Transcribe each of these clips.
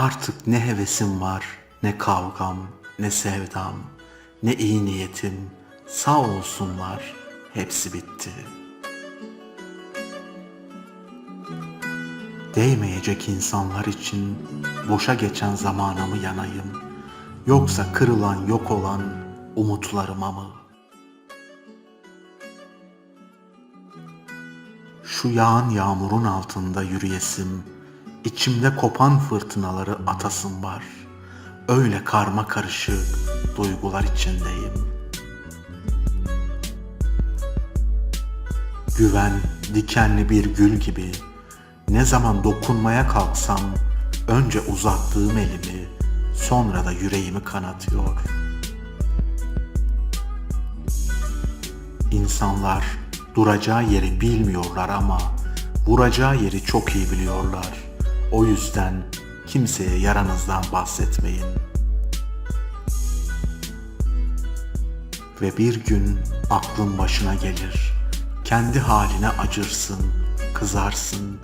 Artık ne hevesim var, ne kavgam, ne sevdam, ne iyi niyetim. Sağ olsunlar, hepsi bitti. Değmeyecek insanlar için boşa geçen zamana mı yanayım? Yoksa kırılan yok olan umutlarıma mı? Şu yağan yağmurun altında yürüyesim, içimde kopan fırtınaları atasım var. Öyle karma karışık duygular içindeyim. Güven dikenli bir gül gibi ne zaman dokunmaya kalksam önce uzattığım elimi sonra da yüreğimi kanatıyor. İnsanlar duracağı yeri bilmiyorlar ama vuracağı yeri çok iyi biliyorlar. O yüzden kimseye yaranızdan bahsetmeyin. Ve bir gün aklın başına gelir. Kendi haline acırsın, kızarsın.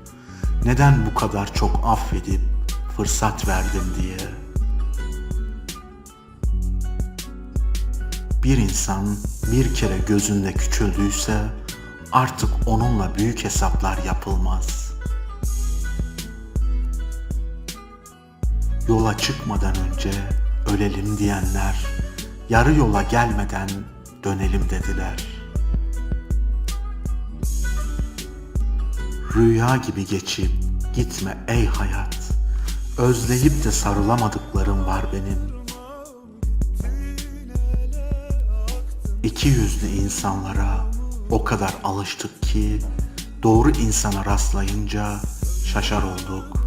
Neden bu kadar çok affedip fırsat verdim diye. Bir insan bir kere gözünde küçüldüyse artık onunla büyük hesaplar yapılmaz. Yola çıkmadan önce ölelim diyenler yarı yola gelmeden dönelim dediler. Rüya gibi geçip gitme ey hayat. Özleyip de sarılamadıklarım var benim. İki yüzlü insanlara o kadar alıştık ki doğru insana rastlayınca şaşar olduk.